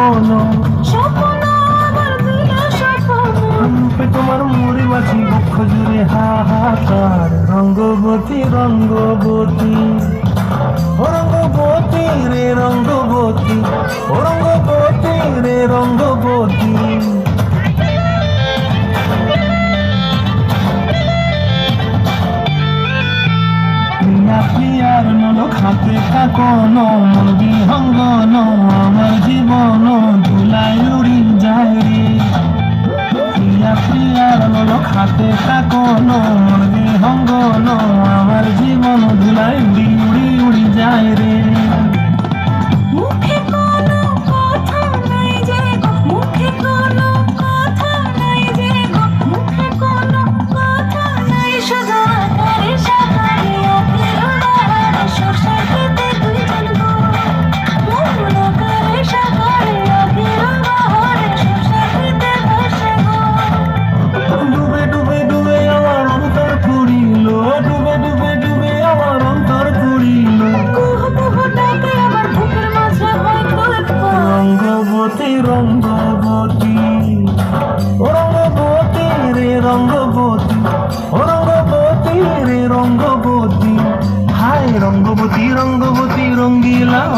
স্বপ্ন স্বপ্ন আমার দিলে স্বপ্ন। রূপে তোমার মুড়ি বাছি বক্ষ জুড়ে হাহাকার। রঙ্গবতী রঙ্গবতী। ও রঙ্গবতী রে রঙ্গবতী। ও রঙ্গবতী রে রঙ্গবতী। প্রিয়া প্রিয়ার নলক হাতে কাকন মন বিহঙ্গন আমার জীবন ধুলাই উড়ি উড়ি উড়ি যায় রে। মুখে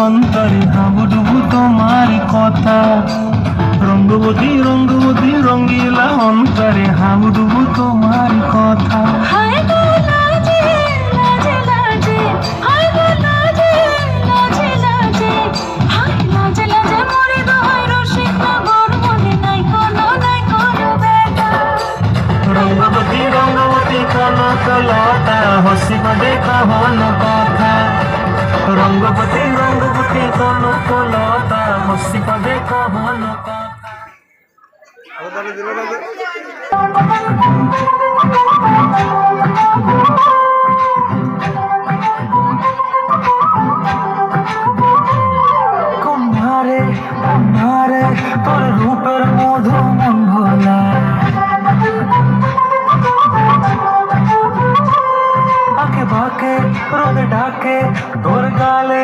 অন্তরে হাবুডুবু তোমার কথা। রঙ্গবতী রঙ্গবতী রঙ্গিলা অন্তরে হাবুডুবু তোমার কথা। রঙ্গবতী রঙ্গবতী কনক হসিব দেখা হন কথা। রঙ্গবতী রঙ্গবতী কনক লতা হসিব দেখা হন কথা কন্যারে কন্যারে তোর রূপের মধু মন ভোলা বাঁকে, রোদ ডাকে তোর গালে রাঙা রং মাখায়